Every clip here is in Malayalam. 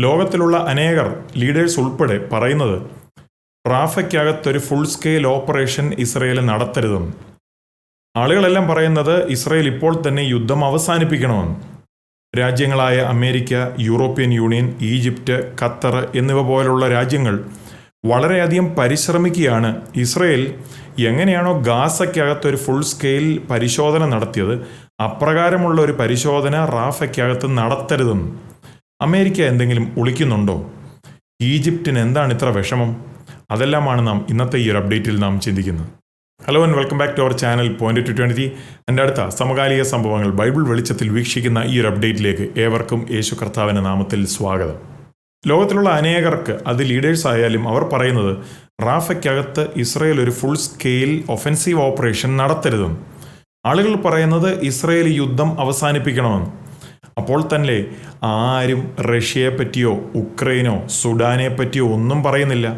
ലോകത്തിലുള്ള അനേകർ ലീഡേഴ്സ് ഉൾപ്പെടെ പറയുന്നത് റാഫയ്ക്കകത്തൊരു ഫുൾ സ്കെയിൽ ഓപ്പറേഷൻ ഇസ്രയേൽ നടത്തരുതെന്ന്. ആളുകളെല്ലാം പറയുന്നത് ഇസ്രയേൽ ഇപ്പോൾ തന്നെ യുദ്ധം അവസാനിപ്പിക്കണമെന്ന്. രാജ്യങ്ങളായ America European union Egypt Qatar എന്നിവ പോലുള്ള രാജ്യങ്ങൾ വളരെയധികം പരിശ്രമിക്കുകയാണ്. ഇസ്രയേൽ എങ്ങനെയാണോ ഗാസയ്ക്കകത്ത് ഒരു ഫുൾ സ്കെയിൽ പരിശോധന നടത്തിയത് അപ്രകാരമുള്ള ഒരു പരിശോധന റാഫയ്ക്കകത്ത് നടത്തരുതെന്ന്. അമേരിക്ക എന്തെങ്കിലും ഒളിക്കുന്നുണ്ടോ? ഈജിപ്തിന് എന്താണ് ഇത്ര വിഷമം? അതെല്ലാമാണ് നാം ഇന്നത്തെ ഈ ഒരു അപ്ഡേറ്റിൽ നാം ചിന്തിക്കുന്നത്. Hello and welcome back to our channel point two twenty എന്റെ അടുത്ത സമകാലിക സംഭവങ്ങൾ ബൈബിൾ വെളിച്ചത്തിൽ വീക്ഷിക്കുന്ന ഈ ഒരു അപ്ഡേറ്റിലേക്ക് ഏവർക്കും യേശു കർത്താവിന്റെ നാമത്തിൽ സ്വാഗതം. ലോകത്തിലുള്ള അനേകർക്ക് അത് ലീഡേഴ്സ് ആയാലും അവർ പറയുന്നത് റാഫയ്ക്കകത്ത് ഇസ്രയേൽ ഒരു ഫുൾ സ്കെയിൽ ഒഫൻസീവ് ഓപ്പറേഷൻ നടത്തരുതെന്ന്. ആളുകൾ പറയുന്നത് ഇസ്രയേൽ യുദ്ധം അവസാനിപ്പിക്കണമെന്ന്. അപ്പോൾ തന്നെ ആരും റഷ്യയെ പറ്റിയോ ഉക്രൈനോ സുഡാനെ പറ്റിയോ ഒന്നും പറയുന്നില്ല.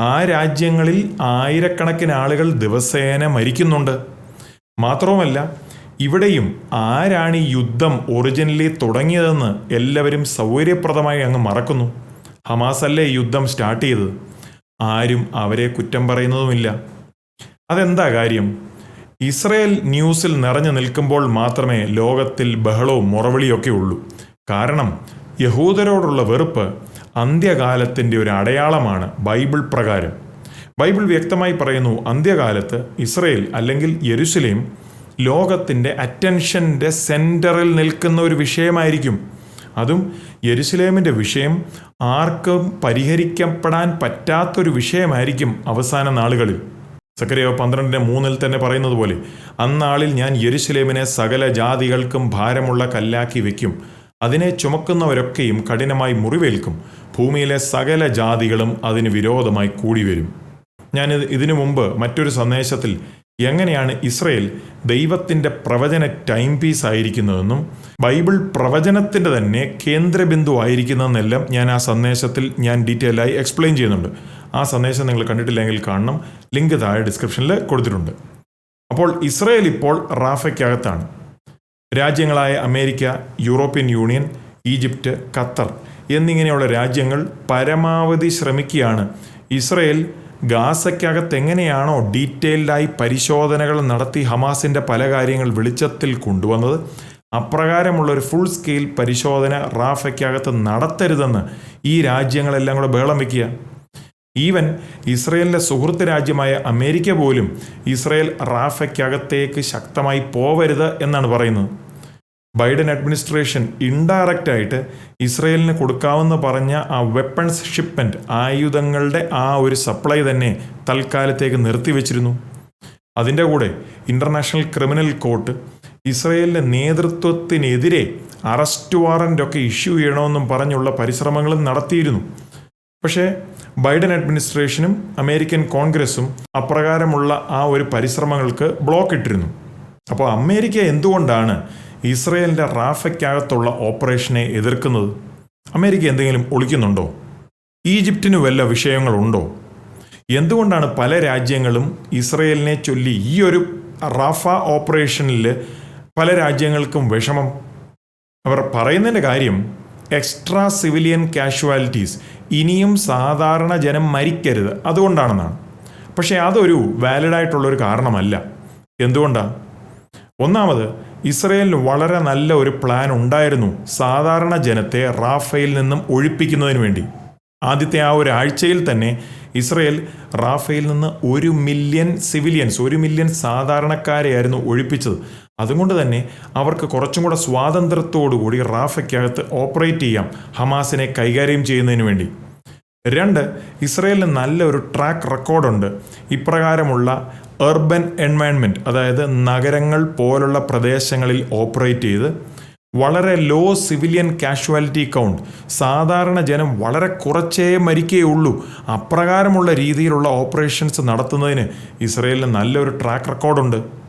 ആ രാജ്യങ്ങളിൽ ആയിരക്കണക്കിന് ആളുകൾ ദിവസേന മരിക്കുന്നുണ്ട്. മാത്രവുമല്ല ഇവിടെയും ആരാണ് ഈ യുദ്ധം ഒറിജിനലി തുടങ്ങിയതെന്ന് എല്ലാവരും സൗകര്യപ്രദമായി അങ്ങ് മറക്കുന്നു. ഹമാസ് അല്ലേ യുദ്ധം സ്റ്റാർട്ട് ചെയ്തത്? ആരും അവരെ കുറ്റം പറയുന്നതുമില്ല. അതെന്താ കാര്യം? ഇസ്രയേൽ ന്യൂസിൽ നിറഞ്ഞു നിൽക്കുമ്പോൾ മാത്രമേ ലോകത്തിൽ ബഹളവും മുറവിളിയൊക്കെ ഉള്ളൂ. കാരണം യഹൂദരോടുള്ള വെറുപ്പ് അന്ത്യകാലത്തിന്റെ ഒരു അടയാളമാണ് ബൈബിൾ പ്രകാരം. ബൈബിൾ വ്യക്തമായി പറയുന്നു അന്ത്യകാലത്ത് ഇസ്രയേൽ അല്ലെങ്കിൽ യെരുസലേം ലോകത്തിന്റെ അറ്റൻഷന്റെ സെന്ററിൽ നിൽക്കുന്ന ഒരു വിഷയമായിരിക്കും. അതും യെരുസലേമിന്റെ വിഷയം ആർക്കും പരിഹരിക്കപ്പെടാൻ പറ്റാത്തൊരു വിഷയമായിരിക്കും അവസാന നാളുകളിൽ. സക്കരയോ പന്ത്രണ്ടിന് മൂന്നിൽ തന്നെ പറയുന്നത് പോലെ അന്നാളിൽ ഞാൻ യെരുശലേമിനെ സകല ജാതികൾക്കും ഭാരമുള്ള കല്ലാക്കി വെക്കും. അതിനെ ചുമക്കുന്നവരൊക്കെയും കഠിനമായി മുറിവേൽക്കും. ഭൂമിയിലെ സകല ജാതികളും അതിന് വിരോധമായി കൂടി വരും ഞാൻ ഇതിനു മുമ്പ് മറ്റൊരു സന്ദേശത്തിൽ എങ്ങനെയാണ് ഇസ്രയേൽ ദൈവത്തിന്റെ പ്രവചന ടൈം പീസ് ആയിരിക്കുന്നതെന്നും ബൈബിൾ പ്രവചനത്തിന്റെ തന്നെ കേന്ദ്രബിന്ദു ആയിരിക്കുന്നതെന്നെല്ലാം ഞാൻ ആ സന്ദേശത്തിൽ ഞാൻ ഡീറ്റെയിൽ ആയി എക്സ്പ്ലെയിൻ ചെയ്യുന്നുണ്ട്. ആ സന്ദേശം നിങ്ങൾ കണ്ടിട്ടില്ലെങ്കിൽ കാണണം. ലിങ്ക് താഴെ ഡിസ്ക്രിപ്ഷനിൽ കൊടുത്തിട്ടുണ്ട്. അപ്പോൾ ഇസ്രയേൽ ഇപ്പോൾ റാഫയ്ക്കകത്താണ്. രാജ്യങ്ങളായ America European union Egypt Qatar എന്നിങ്ങനെയുള്ള രാജ്യങ്ങൾ പരമാവധി ശ്രമിക്കുകയാണ്. ഇസ്രയേൽ ഗാസയ്ക്കകത്ത് എങ്ങനെയാണോ ഡീറ്റെയിൽഡായി പരിശോധനകൾ നടത്തി ഹമാസിന്റെ പല കാര്യങ്ങൾ വെളിച്ചത്തിൽ കൊണ്ടുവന്നത് അപ്രകാരമുള്ള ഒരു ഫുൾ സ്കെയിൽ പരിശോധന റാഫയ്ക്കകത്ത് നടത്തരുതെന്ന് ഈ രാജ്യങ്ങളെല്ലാം കൂടെ ബഹളം വയ്ക്കുക ഈവൻ ഇസ്രയേലിന്റെ സുഹൃത്ത് രാജ്യമായ അമേരിക്ക പോലും ഇസ്രയേൽ റാഫയ്ക്കകത്തേക്ക് ശക്തമായി പോവരുത് എന്നാണ് പറയുന്നത്. ബൈഡൻ അഡ്മിനിസ്ട്രേഷൻ ഇൻഡയറക്റ്റ് ആയിട്ട് ഇസ്രയേലിന് കൊടുക്കാമെന്ന് പറഞ്ഞ ആ വെപ്പൺസ് ഷിപ്മെന്റ് ആയുധങ്ങളുടെ ആ ഒരു സപ്ലൈ തന്നെ തൽക്കാലത്തേക്ക് നിർത്തിവെച്ചിരുന്നു. അതിന്റെ കൂടെ ഇന്റർനാഷണൽ ക്രിമിനൽ കോർട്ട് ഇസ്രയേലിന്റെ നേതൃത്വത്തിനെതിരെ അറസ്റ്റ് വാറന്റ് ഒക്കെ ഇഷ്യൂ ചെയ്യണമെന്നും പറഞ്ഞുള്ള പരിശ്രമങ്ങളും നടത്തിയിരുന്നു. പക്ഷേ ബൈഡൻ അഡ്മിനിസ്ട്രേഷനും അമേരിക്കൻ കോൺഗ്രസും അപ്രകാരമുള്ള ആ ഒരു പരിശ്രമങ്ങൾക്ക് ബ്ലോക്ക് ഇട്ടിരുന്നു. അപ്പോൾ അമേരിക്ക എന്തുകൊണ്ടാണ് ഇസ്രയേലിന്റെ റാഫയ്ക്കകത്തുള്ള ഓപ്പറേഷനെ എതിർക്കുന്നത്? അമേരിക്ക എന്തെങ്കിലും ഒളിക്കുന്നുണ്ടോ? ഈജിപ്തിന് വല്ല വിഷയങ്ങളുണ്ടോ? എന്തുകൊണ്ടാണ് പല രാജ്യങ്ങളും ഇസ്രയേലിനെ ചൊല്ലി ഈ ഒരു റാഫ ഓപ്പറേഷനിൽ പല രാജ്യങ്ങൾക്കും വിഷമം? അവർ പറയുന്നതിന്റെ കാര്യം എക്സ്ട്രാ സിവിലിയൻ കാഷ്വാലിറ്റീസ്. ഇനിയും സാധാരണ ജനം മരിക്കരുത്. അതുകൊണ്ടാണെന്നാണ്. പക്ഷേ അതൊരു വാലിഡായിട്ടുള്ളൊരു കാരണമല്ല. എന്തുകൊണ്ടാണ് ഒന്നാമത് ഇസ്രയേലിന് വളരെ നല്ല ഒരു പ്ലാൻ ഉണ്ടായിരുന്നു സാധാരണ ജനത്തെ റാഫയിൽ നിന്നും ഒഴിപ്പിക്കുന്നതിന് വേണ്ടി. ആദ്യത്തെ ആ ഒരു ആഴ്ചയിൽ തന്നെ ഇസ്രയേൽ റാഫയിൽ നിന്ന് ഒരു മില്യൺ സിവിലിയൻസ് ഒരു മില്യൺ സാധാരണക്കാരെയായിരുന്നു ഒഴിപ്പിച്ചത്. അതുകൊണ്ട് തന്നെ അവർക്ക് കുറച്ചും കൂടെ സ്വാതന്ത്ര്യത്തോടുകൂടി റാഫയ്ക്കകത്ത് ഓപ്പറേറ്റ് ചെയ്യാം ഹമാസിനെ കൈകാര്യം ചെയ്യുന്നതിന് വേണ്ടി. രണ്ട് ഇസ്രയേലിന് നല്ലൊരു ട്രാക്ക് റെക്കോർഡുണ്ട്. ഇപ്രകാരമുള്ള അർബൻ എൻവയൺമെന്റ് അതായത് നഗരങ്ങൾ പോലുള്ള പ്രദേശങ്ങളിൽ ഓപ്പറേറ്റ് ചെയ്ത് വളരെ ലോ സിവിലിയൻ കാഷ്വാലിറ്റി കൗണ്ട് സാധാരണ ജനം വളരെ കുറച്ചേ മരിക്കുകയുള്ളൂ അപ്രകാരമുള്ള രീതിയിലുള്ള ഓപ്പറേഷൻസ് നടത്തുന്നതിന് ഇസ്രയേലിന് നല്ലൊരു ട്രാക്ക് റെക്കോർഡുണ്ട്.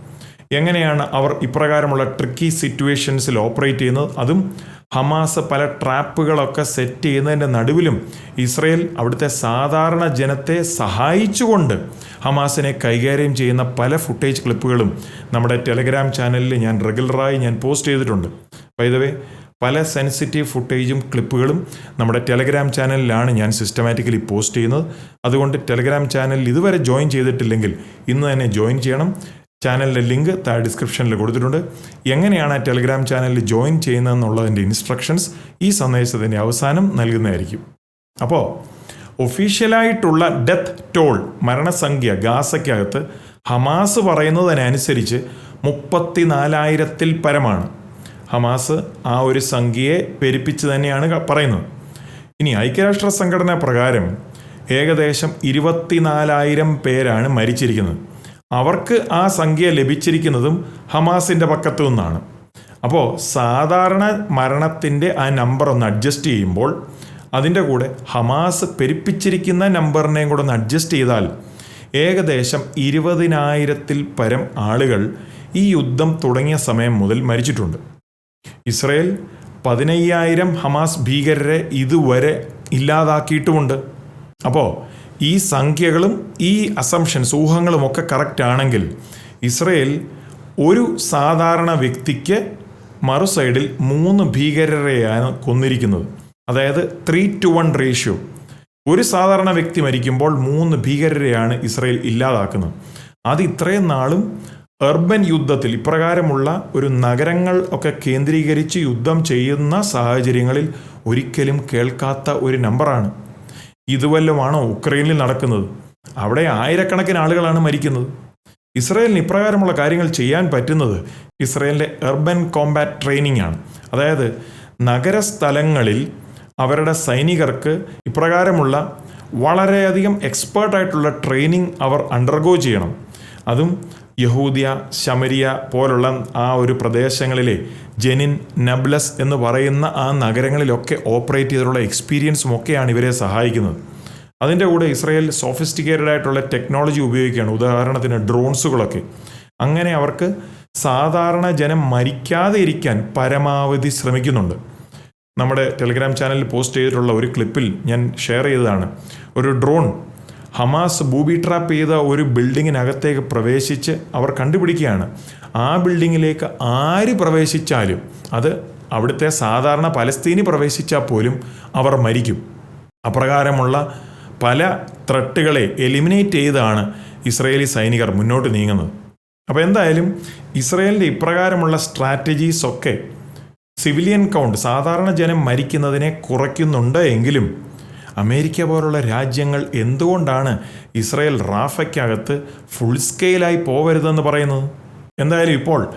എങ്ങനെയാണ് അവർ ഇപ്രകാരമുള്ള ട്രിക്കി സിറ്റുവേഷൻസിൽ ഓപ്പറേറ്റ് ചെയ്യുന്നത്? അതും ഹമാസ് പല ട്രാപ്പുകളൊക്കെ സെറ്റ് ചെയ്യുന്നതിന്റെ നടുവിലും ഇസ്രയേൽ അവിടുത്തെ സാധാരണ ജനത്തെ സഹായിച്ചുകൊണ്ട് ഹമാസിനെ കൈകാര്യം ചെയ്യുന്ന പല ഫുട്ടേജ് ക്ലിപ്പുകളും നമ്മുടെ ടെലഗ്രാം ചാനലിൽ ഞാൻ റെഗുലറായി ഞാൻ പോസ്റ്റ് ചെയ്തിട്ടുണ്ട്. വൈദവേ പല സെൻസിറ്റീവ് ഫുട്ടേജും ക്ലിപ്പുകളും നമ്മുടെ ടെലഗ്രാം ചാനലിലാണ് ഞാൻ സിസ്റ്റമാറ്റിക്കലി പോസ്റ്റ് ചെയ്യുന്നത്. അതുകൊണ്ട് ടെലഗ്രാം ചാനലിൽ ഇതുവരെ ജോയിൻ ചെയ്തിട്ടില്ലെങ്കിൽ ഇന്ന് തന്നെ ജോയിൻ ചെയ്യണം. ചാനലിന്റെ ലിങ്ക് താഴെ ഡിസ്ക്രിപ്ഷനിൽ കൊടുത്തിട്ടുണ്ട്. എങ്ങനെയാണ് ടെലിഗ്രാം ചാനലിൽ ജോയിൻ ചെയ്യുന്നതെന്നുള്ളതിന്റെ ഇൻസ്ട്രക്ഷൻസ് ഈ സന്ദേശത്തിന്റെ അവസാനം നൽകുന്നതായിരിക്കും. അപ്പോൾ ഒഫീഷ്യലായിട്ടുള്ള ഡെത്ത് ടോൾ മരണസംഖ്യ ഗാസയ്ക്കകത്ത് ഹമാസ് പറയുന്നതിനനുസരിച്ച് മുപ്പത്തിനാലായിരത്തിൽ പരമാണ്. ഹമാസ് ആ ഒരു സംഖ്യയെ പെരുപ്പിച്ച് തന്നെയാണ് പറയുന്നത്. ഇനി ഐക്യരാഷ്ട്ര സംഘടന പ്രകാരം ഏകദേശം ഇരുപത്തിനാലായിരം പേരാണ് മരിച്ചിരിക്കുന്നത്. അവർക്ക് ആ സംഖ്യ ലഭിച്ചിരിക്കുന്നതും ഹമാസിന്റെ പക്കത്തു നിന്നാണ് അപ്പോൾ സാധാരണ മരണത്തിന്റെ ആ നമ്പർ ഒന്ന് അഡ്ജസ്റ്റ് ചെയ്യുമ്പോൾ അതിന്റെ കൂടെ ഹമാസ് പെരുപ്പിച്ചിരിക്കുന്ന നമ്പറിനെയും കൂടെ ഒന്ന് അഡ്ജസ്റ്റ് ചെയ്താൽ ഏകദേശം ഇരുപതിനായിരത്തിൽ പരം ആളുകൾ ഈ യുദ്ധം തുടങ്ങിയ സമയം മുതൽ മരിച്ചിട്ടുണ്ട്. ഇസ്രയേൽ പതിനയ്യായിരം ഹമാസ് ഭീകരരെ ഇതുവരെ ഇല്ലാതാക്കിയിട്ടുമുണ്ട്. അപ്പോൾ ഈ സംഖ്യകളും ഈ അസംഷൻസ് ഊഹങ്ങളും ഒക്കെ കറക്റ്റ് ആണെങ്കിൽ ഇസ്രയേൽ ഒരു സാധാരണ വ്യക്തിക്ക് മറു സൈഡിൽ മൂന്ന് ഭീകരരെയാണ് കൊന്നിരിക്കുന്നത്. അതായത് ത്രീ ടു വൺ റേഷ്യോ ഒരു സാധാരണ വ്യക്തി മരിക്കുമ്പോൾ മൂന്ന് ഭീകരരെയാണ് ഇസ്രയേൽ ഇല്ലാതാക്കുന്നത്. അത് ഇത്രയും നാളും അർബൻ യുദ്ധത്തിൽ ഇപ്രകാരമുള്ള ഒരു നഗരങ്ങൾ ഒക്കെ കേന്ദ്രീകരിച്ച് യുദ്ധം ചെയ്യുന്ന സാഹചര്യങ്ങളിൽ ഒരിക്കലും കേൾക്കാത്ത ഒരു നമ്പറാണ് ഇതുവല്ലമാണോ ഉക്രൈനിൽ നടക്കുന്നത്? അവിടെ ആയിരക്കണക്കിന് ആളുകളാണ് മരിക്കുന്നത്. ഇസ്രയേലിന് ഇപ്രകാരമുള്ള കാര്യങ്ങൾ ചെയ്യാൻ പറ്റുന്നത് ഇസ്രയേലിന്റെ എർബൻ കോമ്പാറ്റ് ട്രെയിനിങ് ആണ് അതായത് നഗരസ്ഥലങ്ങളിൽ അവരുടെ സൈനികർക്ക് ഇപ്രകാരമുള്ള വളരെയധികം എക്സ്പേർട്ടായിട്ടുള്ള ട്രെയിനിങ് അവർ അണ്ടർഗോ ചെയ്യണം. അതും യഹൂദിയ ശമരിയ പോലുള്ള ആ ഒരു പ്രദേശങ്ങളിലെ ജെനിൻ നബ്ലസ് എന്ന് പറയുന്ന ആ നഗരങ്ങളിലൊക്കെ ഓപ്പറേറ്റ് ചെയ്തിട്ടുള്ള എക്സ്പീരിയൻസും ഒക്കെയാണ് ഇവരെ സഹായിക്കുന്നത്. അതിന്റെ കൂടെ ഇസ്രയേൽ സോഫിസ്റ്റിക്കേറ്റഡ് ആയിട്ടുള്ള ടെക്നോളജി ഉപയോഗിക്കുകയാണ്. ഉദാഹരണത്തിന് ഡ്രോൺസുകളൊക്കെ. അങ്ങനെ അവർക്ക് സാധാരണ ജനം മരിക്കാതെ ഇരിക്കാൻ പരമാവധി ശ്രമിക്കുന്നുണ്ട്. നമ്മുടെ ടെലിഗ്രാം ചാനലിൽ പോസ്റ്റ് ചെയ്തിട്ടുള്ള ഒരു ക്ലിപ്പിൽ ഞാൻ ഷെയർ ചെയ്തതാണ്. ഒരു ഡ്രോൺ ഹമാസ് ബൂബി ട്രാപ്പ് ചെയ്ത ഒരു ബിൽഡിങ്ങിനകത്തേക്ക് പ്രവേശിച്ച് അവർ കണ്ടുപിടിക്കുകയാണ്. ആ ബിൽഡിങ്ങിലേക്ക് ആര് പ്രവേശിച്ചാലും അത് അവിടുത്തെ സാധാരണ പലസ്തീനി പ്രവേശിച്ചാൽ പോലും അവർ മരിക്കും. അപ്രകാരമുള്ള പല ത്രട്ടുകളെ എലിമിനേറ്റ് ചെയ്താണ് ഇസ്രയേലി സൈനികർ മുന്നോട്ട് നീങ്ങുന്നത്. അപ്പോൾ എന്തായാലും ഇസ്രയേലിന്റെ ഇപ്രകാരമുള്ള സ്ട്രാറ്റജീസൊക്കെ സിവിലിയൻ കൗണ്ട് സാധാരണ ജനം മരിക്കുന്നതിനെ കുറയ്ക്കുന്നുണ്ട് എങ്കിലും അമേരിക്ക പോലുള്ള രാജ്യങ്ങൾ എന്തുകൊണ്ടാണ് ഇസ്രയേൽ റാഫയ്ക്കകത്ത് ഫുൾ സ്കെയിലായി പോവരുതെന്ന് പറയുന്നത്? എന്തായാലും ഇപ്പോൾ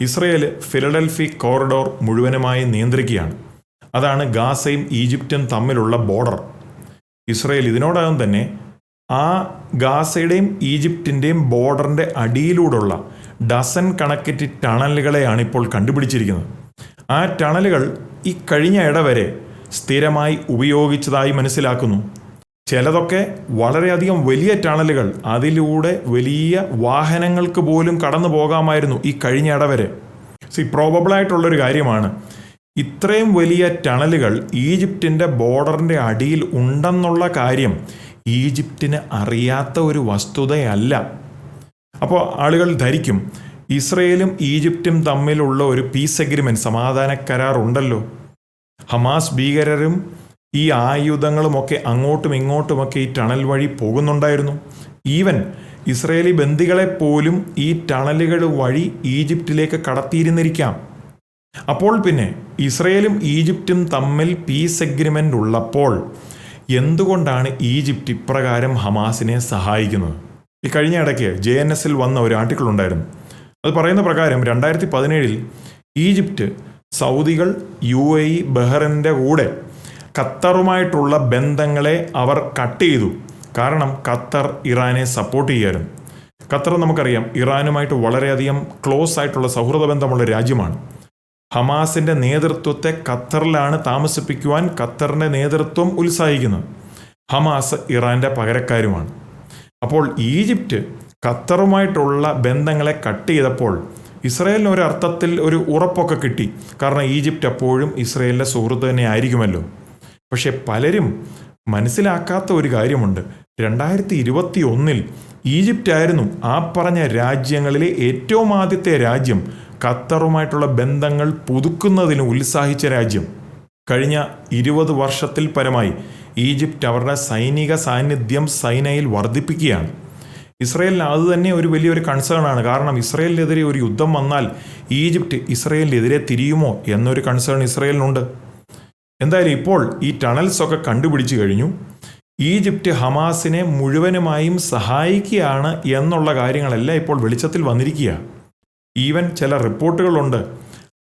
ഇസ്രയേൽ ഫിലഡൽഫി കോറിഡോർ മുഴുവനുമായി നിയന്ത്രിക്കുകയാണ്. അതാണ് ഗാസയും ഈജിപ്തും തമ്മിലുള്ള ബോർഡർ ഇസ്രയേൽ ഇതിനോടകം തന്നെ ആ ഗാസയുടെയും ഈജിപ്തിന്റെയും ബോർഡറിന്റെ അടിയിലൂടെയുള്ള ഡസൻ കണക്കിറ്റ് ടണലുകളെയാണ് ഇപ്പോൾ കണ്ടുപിടിച്ചിരിക്കുന്നത്. ആ ടണലുകൾ ഈ കഴിഞ്ഞ ഇടവരെ സ്ഥിരമായി ഉപയോഗിച്ചതായി മനസ്സിലാക്കുന്നു. ചിലതൊക്കെ വളരെയധികം വലിയ ടണലുകൾ അതിലൂടെ വലിയ വാഹനങ്ങൾക്ക് പോലും കടന്നു പോകാമായിരുന്നു ഈ കഴിഞ്ഞ ഇടവരെ. സി പ്രോബബിൾ ആയിട്ടുള്ളൊരു കാര്യമാണ്. ഇത്രയും വലിയ ടണലുകൾ ഈജിപ്തിന്റെ ബോർഡറിന്റെ അടിയിൽ ഉണ്ടെന്നുള്ള കാര്യം ഈജിപ്തിന് അറിയാത്ത ഒരു വസ്തുതയല്ല. അപ്പോൾ ആളുകൾ ധരിക്കും ഇസ്രയേലും ഈജിപ്തും തമ്മിലുള്ള ഒരു പീസ് എഗ്രിമെന്റ് സമാധാന കരാർ ഉണ്ടല്ലോ ഹമാസ് ഭീകരരും ഈ ആയുധങ്ങളുമൊക്കെ അങ്ങോട്ടും ഇങ്ങോട്ടുമൊക്കെ ഈ ടണൽ വഴി പോകുന്നുണ്ടായിരുന്നു. ഈവൻ ഇസ്രയേലി ബന്ദികളെ പോലും ഈ ടണലുകൾ വഴി ഈജിപ്തിലേക്ക് കടത്തിയിരുന്നിരിക്കാം. അപ്പോൾ പിന്നെ ഇസ്രയേലും ഈജിപ്തും തമ്മിൽ പീസ് എഗ്രിമെന്റ് ഉള്ളപ്പോൾ എന്തുകൊണ്ടാണ് ഈജിപ്റ്റ് ഇപ്രകാരം ഹമാസിനെ സഹായിക്കുന്നത്? ഈ കഴിഞ്ഞ ഇടയ്ക്ക് ജെ എൻ എസിൽ വന്ന ഒരു ആർട്ടിക്കിൾ ഉണ്ടായിരുന്നു. അത് പറയുന്ന പ്രകാരം രണ്ടായിരത്തി പതിനേഴിൽ ഈജിപ്റ്റ് സൗദികൾ യു എ ഇ ബഹ്റിന്റെ കൂടെ ഖത്തറുമായിട്ടുള്ള ബന്ധങ്ങളെ അവർ കട്ട് ചെയ്തു. കാരണം ഖത്തർ ഇറാനെ സപ്പോർട്ട് ചെയ്യായിരുന്നു ഖത്തർ നമുക്കറിയാം ഇറാനുമായിട്ട് വളരെയധികം ക്ലോസ് ആയിട്ടുള്ള സൗഹൃദ ബന്ധമുള്ള രാജ്യമാണ്. ഹമാസിന്റെ നേതൃത്വത്തെ ഖത്തറിലാണ് താമസിപ്പിക്കുവാൻ ഖത്തറിന്റെ നേതൃത്വം ഉത്സാഹിക്കുന്നത്. ഹമാസ് ഇറാന്റെ പകരക്കാരുമാണ്. അപ്പോൾ ഈജിപ്റ്റ് ഖത്തറുമായിട്ടുള്ള ബന്ധങ്ങളെ കട്ട് ചെയ്തപ്പോൾ ഇസ്രയേലിന് ഒരു അർത്ഥത്തിൽ ഒരു ഉറപ്പൊക്കെ കിട്ടി. കാരണം ഈജിപ്റ്റ് എപ്പോഴും ഇസ്രയേലിന്റെ സുഹൃത്ത് തന്നെ ആയിരിക്കുമല്ലോ. പക്ഷെ പലരും മനസ്സിലാക്കാത്ത ഒരു കാര്യമുണ്ട്. രണ്ടായിരത്തി ഇരുപത്തി ഒന്നിൽ ഈജിപ്റ്റായിരുന്നു ആ പറഞ്ഞ രാജ്യങ്ങളിലെ ഏറ്റവും ആദ്യത്തെ രാജ്യം. ഖത്തറുമായിട്ടുള്ള ബന്ധങ്ങൾ പുതുക്കുന്നതിന് ഉത്സാഹിച്ച രാജ്യം. കഴിഞ്ഞ ഇരുപത് വർഷത്തിൽ പരമായി ഈജിപ്റ്റ് അവരുടെ സൈനിക സാന്നിധ്യം സൈനയിൽ വർദ്ധിപ്പിക്കുകയാണ്. ഇസ്രയേലിന് അത് തന്നെ ഒരു വലിയൊരു കൺസേൺ ആണ്. കാരണം ഇസ്രയേലിനെതിരെ ഒരു യുദ്ധം വന്നാൽ ഈജിപ്റ്റ് ഇസ്രയേലിനെതിരെ തിരിയുമോ എന്നൊരു കൺസേൺ ഇസ്രയേലിനുണ്ട്. എന്തായാലും ഇപ്പോൾ ഈ ടണൽസ് ഒക്കെ കണ്ടുപിടിച്ചു കഴിഞ്ഞു. ഈജിപ്റ്റ് ഹമാസിനെ മുഴുവനുമായും സഹായിക്കുകയാണ് എന്നുള്ള കാര്യങ്ങളെല്ലാം ഇപ്പോൾ വെളിച്ചത്തിൽ വന്നിരിക്കുക ഈവൻ ചില റിപ്പോർട്ടുകളുണ്ട്.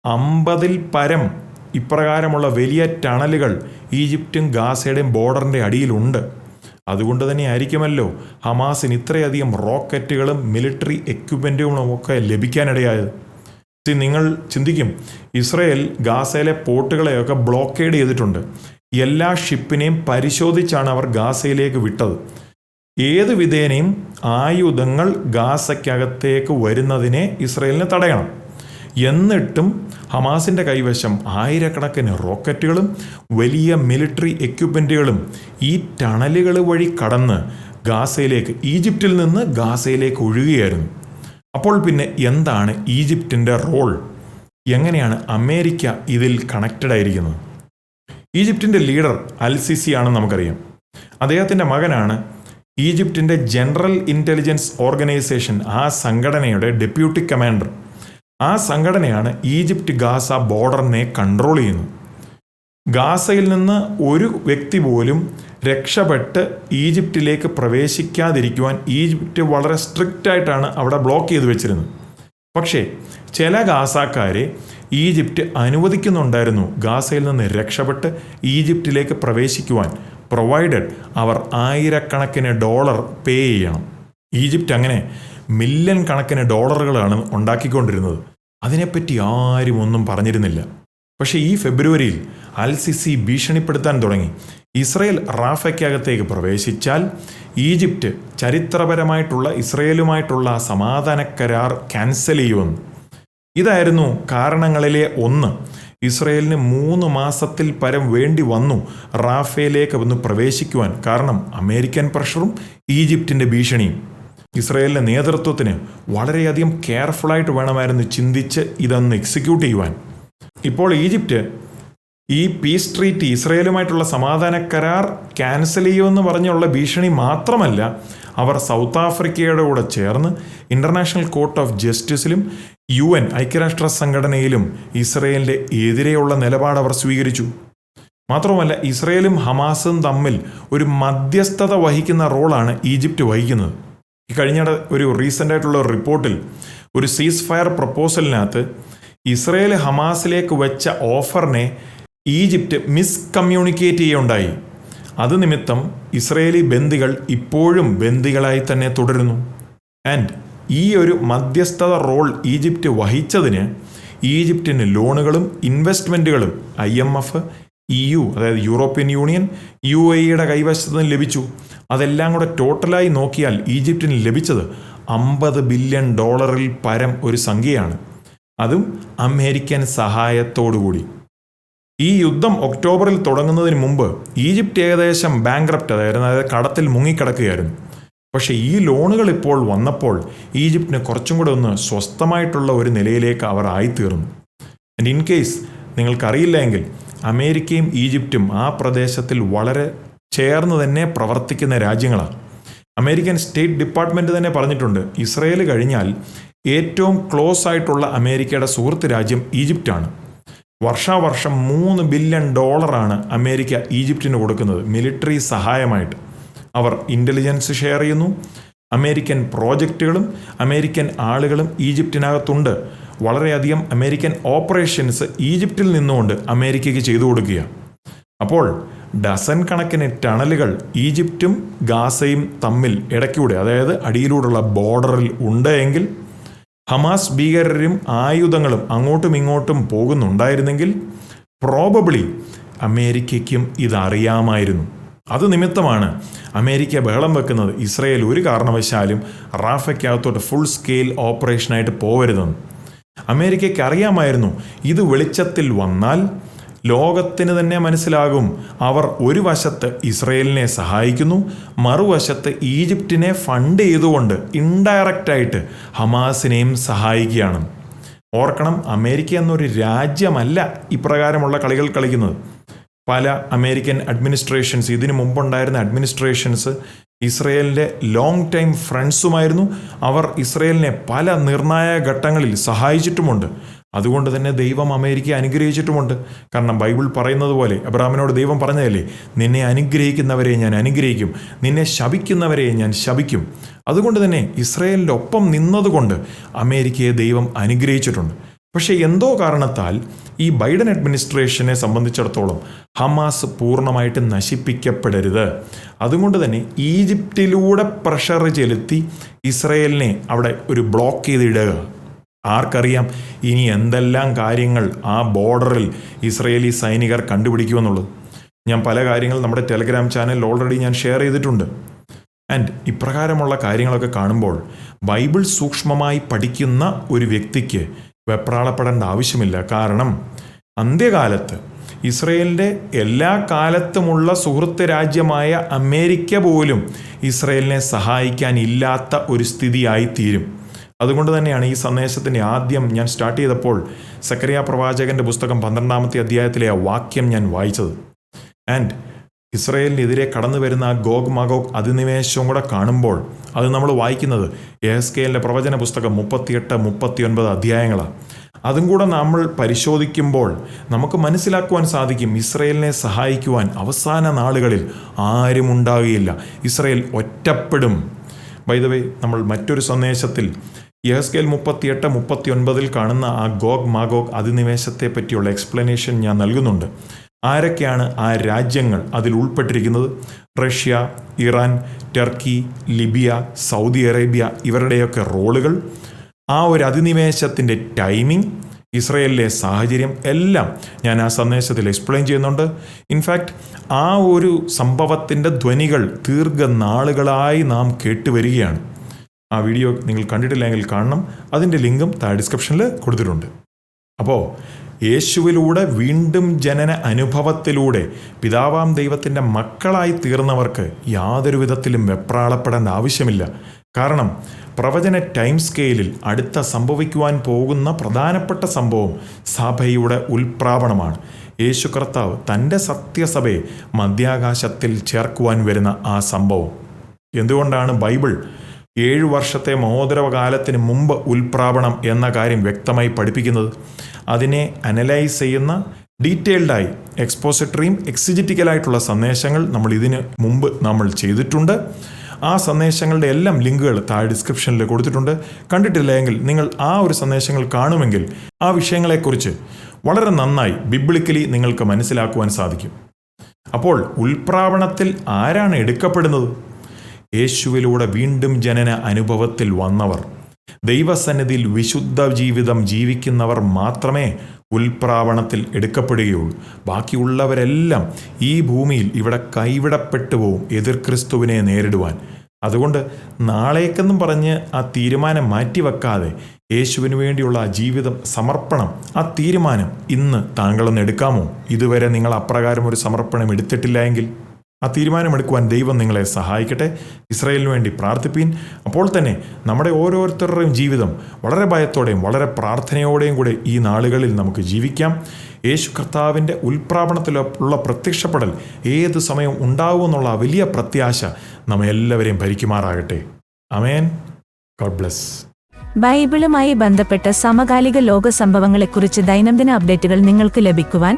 അമ്പതിൽ പരം ഇപ്രകാരമുള്ള വലിയ ടണലുകൾ ഈജിപ്റ്റും ഗാസയുടെയും ബോർഡറിന്റെ അടിയിലുണ്ട്. അതുകൊണ്ട് തന്നെ ആയിരിക്കുമല്ലോ ഹമാസിന് ഇത്രയധികം റോക്കറ്റുകളും മിലിറ്ററി എക്യുപ്മെന്റുകളും ഒക്കെ ലഭിക്കാനിടയായത്. സി നിങ്ങൾ ചിന്തിക്കും ഇസ്രയേൽ ഗാസയിലെ പോർട്ടുകളെയൊക്കെ ബ്ലോക്കേഡ് ചെയ്തിട്ടുണ്ട്. എല്ലാ ഷിപ്പിനെയും പരിശോധിച്ചാണ് അവർ ഗാസയിലേക്ക് വിട്ടത്. ഏത് വിധേനയും ആയുധങ്ങൾ ഗാസയ്ക്കകത്തേക്ക് വരുന്നതിനെ ഇസ്രയേലിന് തടയണം. എന്നിട്ടും ഹമാസിന്റെ കൈവശം ആയിരക്കണക്കിന് റോക്കറ്റുകളും വലിയ മിലിറ്ററി എക്യുപ്മെന്റുകളും ഈ ടണലുകൾ വഴി കടന്ന് ഗാസയിലേക്ക് ഈജിപ്തിൽ നിന്ന് ഗാസയിലേക്ക് ഒഴുകുകയായിരുന്നു അപ്പോൾ പിന്നെ എന്താണ് ഈജിപ്തിന്റെ റോൾ? എങ്ങനെയാണ് അമേരിക്ക ഇതിൽ കണക്റ്റഡ് ആയിരിക്കുന്നത്? ഈജിപ്തിന്റെ ലീഡർ അൽ സിസി ആണെന്ന് നമുക്കറിയാം. അദ്ദേഹത്തിന്റെ മകനാണ് ഈജിപ്തിന്റെ ജനറൽ ഇന്റലിജൻസ് ഓർഗനൈസേഷൻ ആ സംഘടനയുടെ ഡെപ്യൂട്ടി കമാൻഡർ. ആ സംഘടനയാണ് ഈജിപ്റ്റ് ഗാസ ബോർഡറിനെ കൺട്രോൾ ചെയ്യുന്നത് ഗാസയിൽ നിന്ന് ഒരു വ്യക്തി പോലും രക്ഷപ്പെട്ട് ഈജിപ്റ്റിലേക്ക് പ്രവേശിക്കാതിരിക്കുവാൻ ഈജിപ്റ്റ് വളരെ സ്ട്രിക്റ്റ് ആയിട്ടാണ് അവിടെ ബ്ലോക്ക് ചെയ്ത് വെച്ചിരുന്നത്. പക്ഷേ ചില ഗാസാക്കാരെ ഈജിപ്റ്റ് അനുവദിക്കുന്നുണ്ടായിരുന്നു ഗാസയിൽ നിന്ന് രക്ഷപ്പെട്ട് ഈജിപ്റ്റിലേക്ക് പ്രവേശിക്കുവാൻ. പ്രൊവൈഡഡ് അവർ ആയിരക്കണക്കിന് ഡോളർ പേ ചെയ്യണം. ഈജിപ്റ്റ് അങ്ങനെ മില്യൺ കണക്കിന് ഡോളറുകളാണ് ഉണ്ടാക്കിക്കൊണ്ടിരുന്നത്. അതിനെപ്പറ്റി ആരും ഒന്നും പറഞ്ഞിരുന്നില്ല. പക്ഷേ ഈ ഫെബ്രുവരിയിൽ അൽ സിസി ഭീഷണിപ്പെടുത്താൻ തുടങ്ങി. ഇസ്രയേൽ റാഫയ്ക്കകത്തേക്ക് പ്രവേശിച്ചാൽ ഈജിപ്റ്റ് ചരിത്രപരമായിട്ടുള്ള ഇസ്രയേലുമായിട്ടുള്ള സമാധാന കരാർ ക്യാൻസൽ ചെയ്യുമെന്ന്. ഇതായിരുന്നു കാരണങ്ങളിലെ ഒന്ന്. ഇസ്രയേലിന് മൂന്ന് മാസത്തിൽ പരം വേണ്ടി വന്നു റാഫയിലേക്ക് ഒന്ന് പ്രവേശിക്കുവാൻ. കാരണം അമേരിക്കൻ പ്രഷറും ഈജിപ്തിന്റെ ഭീഷണിയും. ഇസ്രയേലിന്റെ നേതൃത്വത്തിന് വളരെയധികം കെയർഫുള്ളായിട്ട് വേണമായിരുന്നു ചിന്തിച്ച് ഇതൊന്ന് എക്സിക്യൂട്ട് ചെയ്യുവാൻ. ഇപ്പോൾ ഈജിപ്റ്റ് ഈ പീസ് ട്രീറ്റ് ഇസ്രയേലുമായിട്ടുള്ള സമാധാന കരാർ ക്യാൻസൽ ചെയ്യുമെന്ന് പറഞ്ഞുള്ള ഭീഷണി മാത്രമല്ല അവർ സൗത്ത് ആഫ്രിക്കയുടെ കൂടെ ചേർന്ന് ഇന്റർനാഷണൽ കോർട്ട് ഓഫ് ജസ്റ്റിസിലും യു എൻ ഐക്യരാഷ്ട്ര സംഘടനയിലും ഇസ്രയേലിന്റെ എതിരെയുള്ള നിലപാട് അവർ സ്വീകരിച്ചു. മാത്രവുമല്ല ഇസ്രയേലും ഹമാസും തമ്മിൽ ഒരു മധ്യസ്ഥത വഹിക്കുന്ന റോളാണ് ഈജിപ്റ്റ് വഹിക്കുന്നത്. ഈ കഴിഞ്ഞ ഒരു റീസെന്റ് ആയിട്ടുള്ള റിപ്പോർട്ടിൽ ഒരു സീസ് ഫയർ പ്രപ്പോസലിനകത്ത് ഇസ്രയേൽ ഹമാസിലേക്ക് വെച്ച ഓഫറിനെ ഈജിപ്റ്റ് മിസ്കമ്മ്യൂണിക്കേറ്റ് ചെയ്യുകയുണ്ടായി. അത് നിമിത്തം ഇസ്രയേലി ബന്ദികൾ ഇപ്പോഴും ബന്ദികളായി തന്നെ തുടരുന്നു. ആൻഡ് ഈ ഒരു മധ്യസ്ഥത റോൾ ഈജിപ്റ്റ് വഹിച്ചതിന് ഈജിപ്റ്റിന് ലോണുകളും ഇൻവെസ്റ്റ്മെന്റുകളും I M F E U അതായത് യൂറോപ്യൻ യൂണിയൻ യു എ ഇയുടെ കൈവശത്ത് നിന്ന് ലഭിച്ചു. അതെല്ലാം കൂടെ ടോട്ടലായി നോക്കിയാൽ ഈജിപ്തിന് ലഭിച്ചത് അമ്പത് ബില്യൺ ഡോളറിൽ പരം ഒരു സംഖ്യയാണ്. അതും അമേരിക്കൻ സഹായത്തോടുകൂടി. ഈ യുദ്ധം ഒക്ടോബറിൽ തുടങ്ങുന്നതിന് മുമ്പ് ഈജിപ്റ്റ് ഏകദേശം ബാങ്ക്രപ്റ്റ് അതായിരുന്നു അതായത് കടത്തിൽ മുങ്ങിക്കിടക്കുകയായിരുന്നു. പക്ഷെ ഈ ലോണുകൾ ഇപ്പോൾ വന്നപ്പോൾ ഈജിപ്തിന് കുറച്ചും കൂടെ ഒന്ന് സ്വസ്ഥമായിട്ടുള്ള ഒരു നിലയിലേക്ക് അവർ ആയിത്തീർന്നു. ആൻഡ് ഇൻ കേസ് നിങ്ങൾക്കറിയില്ല എങ്കിൽ അമേരിക്കയും ഈജിപ്തും ആ പ്രദേശത്തിൽ വളരെ ചേർന്ന് തന്നെ പ്രവർത്തിക്കുന്ന രാജ്യങ്ങളാണ്. അമേരിക്കൻ സ്റ്റേറ്റ് ഡിപ്പാർട്ട്മെന്റ് തന്നെ പറഞ്ഞിട്ടുണ്ട് ഇസ്രയേൽ കഴിഞ്ഞാൽ ഏറ്റവും ക്ലോസ് ആയിട്ടുള്ള അമേരിക്കയുടെ സുഹൃത്ത് രാജ്യം ഈജിപ്റ്റാണ്. വർഷാവർഷം മൂന്ന് ബില്യൺ ഡോളറാണ് അമേരിക്ക ഈജിപ്റ്റിന് കൊടുക്കുന്നത് മിലിറ്ററി സഹായമായിട്ട്. അവർ ഇന്റലിജൻസ് ഷെയർ ചെയ്യുന്നു അമേരിക്കൻ പ്രോജക്റ്റുകളും അമേരിക്കൻ ആളുകളും ഈജിപ്റ്റിനകത്തുണ്ട്. വളരെയധികം അമേരിക്കൻ ഓപ്പറേഷൻസ് ഈജിപ്തിൽ നിന്നുകൊണ്ട് അമേരിക്കയ്ക്ക് ചെയ്തു കൊടുക്കുക അപ്പോൾ ഡസൻ കണക്കിന് ടണലുകൾ ഈജിപ്തും ഗാസയും തമ്മിൽ ഇടയ്ക്കൂടെ അതായത് അടിയിലൂടെയുള്ള ബോർഡറിൽ ഉണ്ട് എങ്കിൽ ഹമാസ് ഭീകരരും ആയുധങ്ങളും അങ്ങോട്ടും ഇങ്ങോട്ടും പോകുന്നുണ്ടായിരുന്നെങ്കിൽ പ്രോബബിളി അമേരിക്കയ്ക്കും ഇതറിയാമായിരുന്നു. അത് നിമിത്തമാണ് അമേരിക്ക ബഹളം വെക്കുന്നത്. ഇസ്രയേൽ ഒരു കാരണവശാലും റാഫയ്ക്കകത്തോട്ട് ഫുൾ സ്കെയിൽ ഓപ്പറേഷനായിട്ട് പോകരുതെന്ന് അമേരിക്കയ്ക്ക് അറിയാമായിരുന്നു ഇത് വെളിച്ചത്തിൽ വന്നാൽ ലോകത്തിന് തന്നെ മനസ്സിലാകും. അവർ ഒരു വശത്ത് ഇസ്രയേലിനെ സഹായിക്കുന്നു മറുവശത്ത് ഈജിപ്തിനെ ഫണ്ട് ചെയ്തുകൊണ്ട് ഇൻഡയറക്റ്റായിട്ട് ഹമാസിനെയും സഹായിക്കുകയാണ്. ഓർക്കണം അമേരിക്ക എന്നൊരു രാജ്യമല്ല ഇപ്രകാരമുള്ള കളികൾ കളിക്കുന്നത്. പല അമേരിക്കൻ അഡ്മിനിസ്ട്രേഷൻസ് ഇതിനു മുമ്പുണ്ടായിരുന്ന അഡ്മിനിസ്ട്രേഷൻസ് ഇസ്രയേലിന്റെ ലോങ് ടൈം ഫ്രണ്ട്സുമായിരുന്നു അവർ ഇസ്രയേലിനെ പല നിർണായക ഘട്ടങ്ങളിൽ സഹായിച്ചിട്ടുമുണ്ട്. അതുകൊണ്ട് തന്നെ ദൈവം അമേരിക്കയെ അനുഗ്രഹിച്ചിട്ടുമുണ്ട്. കാരണം ബൈബിൾ പറയുന്നത് പോലെ അബ്രാമിനോട് ദൈവം പറഞ്ഞതല്ലേ നിന്നെ അനുഗ്രഹിക്കുന്നവരെ ഞാൻ അനുഗ്രഹിക്കും നിന്നെ ശപിക്കുന്നവരെ ഞാൻ ശപിക്കും. അതുകൊണ്ട് തന്നെ ഇസ്രയേലിന്റെ ഒപ്പം നിന്നതുകൊണ്ട് അമേരിക്കയെ ദൈവം അനുഗ്രഹിച്ചിട്ടുണ്ട്. പക്ഷേ എന്തോ കാരണത്താൽ ഈ ബൈഡൻ അഡ്മിനിസ്ട്രേഷനെ സംബന്ധിച്ചിടത്തോളം ഹമാസ് പൂർണമായിട്ട് നശിപ്പിക്കപ്പെടരുത്. അതുകൊണ്ട് തന്നെ ഈജിപ്തിലൂടെ പ്രഷർ ചെലുത്തി ഇസ്രയേലിനെ അവിടെ ഒരു ബ്ലോക്ക് ചെയ്തിടുക. ആർക്കറിയാം ഇനി എന്തെല്ലാം കാര്യങ്ങൾ ആ ബോർഡറിൽ ഇസ്രയേലി സൈനികർ കണ്ടുപിടിക്കുമെന്നുള്ളത്. ഞാൻ പല കാര്യങ്ങൾ നമ്മുടെ ടെലഗ്രാം ചാനലിൽ ഓൾറെഡി ഞാൻ ഷെയർ ചെയ്തിട്ടുണ്ട്. ആൻഡ് ഇപ്രകാരമുള്ള കാര്യങ്ങളൊക്കെ കാണുമ്പോൾ ബൈബിൾ സൂക്ഷ്മമായി പഠിക്കുന്ന ഒരു വ്യക്തിക്ക് വെപ്രാളപ്പെടേണ്ട ആവശ്യമില്ല. കാരണം അന്ത്യകാലത്ത് ഇസ്രയേലിന്റെ എല്ലാ കാലത്തുമുള്ള സുഹൃത്ത് രാജ്യമായ അമേരിക്ക പോലും ഇസ്രയേലിനെ സഹായിക്കാനില്ലാത്ത ഒരു സ്ഥിതിയായി തീരും അതുകൊണ്ട് തന്നെയാണ് ഈ സന്ദേശത്തിന്റെ ആദ്യം ഞാൻ സ്റ്റാർട്ട് ചെയ്തപ്പോൾ സക്കറിയ പ്രവാചകന്റെ പുസ്തകം പന്ത്രണ്ടാമത്തെ അധ്യായത്തിലെ ആ വാക്യം ഞാൻ വായിച്ചത്. ആൻഡ് ഇസ്രയേലിനെതിരെ കടന്നു വരുന്ന ആ ഗോഗ് മഗോഗ് അധിനിവേശവും കൂടെ കാണുമ്പോൾ അത് നമ്മൾ വായിക്കുന്നത് എസ് കെ എല്ലിന്റെ പ്രവചന പുസ്തകം മുപ്പത്തിയെട്ട് മുപ്പത്തിയൊൻപത് അധ്യായങ്ങളാണ്. അതും കൂടെ നമ്മൾ പരിശോധിക്കുമ്പോൾ നമുക്ക് മനസ്സിലാക്കുവാൻ സാധിക്കും ഇസ്രയേലിനെ സഹായിക്കുവാൻ അവസാന നാളുകളിൽ ആരും ഉണ്ടാകുകയില്ല. ഇസ്രയേൽ ഒറ്റപ്പെടും. വൈദവേ നമ്മൾ മറ്റൊരു സന്ദേശത്തിൽ യഹസ്കേൽ മുപ്പത്തിയെട്ട് മുപ്പത്തി ഒൻപതിൽ കാണുന്ന ആ ഗോഗ് മാഗോഗ് അധിനിവേശത്തെ പറ്റിയുള്ള എക്സ്പ്ലനേഷൻ ഞാൻ നൽകുന്നുണ്ട്. ആരൊക്കെയാണ് ആ രാജ്യങ്ങൾ അതിൽ ഉൾപ്പെട്ടിരിക്കുന്നത്? Russia Iran Turkey Libya Saudi Arabia ഇവരുടെയൊക്കെ റോളുകൾ ആ ഒരു അധിനിവേശത്തിന്റെ ടൈമിംഗ് ഇസ്രയേലിലെ സാഹചര്യം എല്ലാം ഞാൻ ആ സന്ദേശത്തിൽ എക്സ്പ്ലെയിൻ ചെയ്യുന്നുണ്ട്. ഇൻഫാക്റ്റ് ആ ഒരു സംഭവത്തിന്റെ ധ്വനികൾ ദീർഘനാളുകളായി നാം കേട്ടുവരികയാണ്. ആ വീഡിയോ നിങ്ങൾ കണ്ടിട്ടില്ലെങ്കിൽ കാണണം. അതിന്റെ ലിങ്കും താഴെ ഡിസ്ക്രിപ്ഷനിൽ കൊടുത്തിട്ടുണ്ട്. അപ്പോൾ യേശുവിലൂടെ വീണ്ടും ജനന അനുഭവത്തിലൂടെ പിതാവാം ദൈവത്തിന്റെ മക്കളായി തീർന്നവർക്ക് യാതൊരു വിധത്തിലും വെപ്രാളപ്പെടേണ്ട ആവശ്യമില്ല. കാരണം പ്രവചന ടൈം സ്കെയിലിൽ അടുത്ത സംഭവിക്കുവാൻ പോകുന്ന പ്രധാനപ്പെട്ട സംഭവം സഭയുടെ ഉൽപ്രാവണമാണ് യേശു കർത്താവ് തന്റെ സത്യസഭയെ മധ്യാകാശത്തിൽ ചേർക്കുവാൻ വരുന്ന ആ സംഭവം. എന്തുകൊണ്ടാണ് ബൈബിൾ ഏഴു വർഷത്തെ മഹോദരവകാലത്തിന് മുമ്പ് ഉൽപ്രാപണം എന്ന കാര്യം വ്യക്തമായി പഠിപ്പിക്കുന്നത്. അതിനെ അനലൈസ് ചെയ്യുന്ന ഡീറ്റെയിൽഡായി എക്സ്പോസിറ്ററിയും എക്സിജിറ്റിക്കലായിട്ടുള്ള സന്ദേശങ്ങൾ നമ്മൾ ഇതിന് മുമ്പ് നമ്മൾ ചെയ്തിട്ടുണ്ട്. ആ സന്ദേശങ്ങളുടെ എല്ലാം ലിങ്കുകൾ താഴെ ഡിസ്ക്രിപ്ഷനിൽ കൊടുത്തിട്ടുണ്ട്. കണ്ടിട്ടില്ലെങ്കിൽ നിങ്ങൾ ആ ഒരു സന്ദേശങ്ങൾ കാണുമെങ്കിൽ ആ വിഷയങ്ങളെക്കുറിച്ച് വളരെ നന്നായി ബിബ്ലിക്കലി നിങ്ങൾക്ക് മനസ്സിലാക്കുവാൻ സാധിക്കും. അപ്പോൾ ഉൽപ്രാവണത്തിൽ ആരാണ് എടുക്കപ്പെടുന്നത്? യേശുവിലൂടെ വീണ്ടും ജനന അനുഭവത്തിൽ വന്നവർ. ദൈവസന്നിധിയിൽ വിശുദ്ധ ജീവിതം ജീവിക്കുന്നവർ മാത്രമേ ഉൽപ്രാവണത്തിൽ എടുക്കപ്പെടുകയുള്ളൂ. ബാക്കിയുള്ളവരെല്ലാം ഈ ഭൂമിയിൽ ഇവിടെ കൈവിടപ്പെട്ടു പോവും എതിർ ക്രിസ്തുവിനെ നേരിടുവാൻ. അതുകൊണ്ട് നാളേക്കെന്നും പറഞ്ഞ് ആ തീരുമാനം മാറ്റിവെക്കാതെ യേശുവിന് വേണ്ടിയുള്ള ആ ജീവിതം സമർപ്പണം ആ തീരുമാനം ഇന്ന് താങ്കളൊന്ന് എടുക്കാമോ? ഇതുവരെ നിങ്ങൾ അപ്രകാരം ഒരു സമർപ്പണം എടുത്തിട്ടില്ല എങ്കിൽ. ആ തീരുമാനമെടുക്കുവാൻ ദൈവം നിങ്ങളെ സഹായിക്കട്ടെ. ഇസ്രയേലിന് വേണ്ടി പ്രാർത്ഥിപ്പീൻ. അപ്പോൾ തന്നെ നമ്മുടെ ഓരോരുത്തരുടെയും ജീവിതം വളരെ ഭയത്തോടെയും വളരെ പ്രാർത്ഥനയോടെയും കൂടെ ഈ നാളുകളിൽ നമുക്ക് ജീവിക്കാം. യേശു കർത്താവിന്റെ ഉൽപ്രാപണത്തിലുള്ള പ്രത്യക്ഷപ്പെടൽ ഏത് സമയം ഉണ്ടാവുമെന്നുള്ള വലിയ പ്രത്യാശ നമ്മെല്ലാവരെയും ഭരിക്കുമാറാകട്ടെ. അമേൻ ഗോഡ് ബ്ലസ്. ബൈബിളുമായി ബന്ധപ്പെട്ട സമകാലിക ലോക സംഭവങ്ങളെക്കുറിച്ച് ദൈനംദിന അപ്ഡേറ്റുകൾ നിങ്ങൾക്ക് ലഭിക്കുവാൻ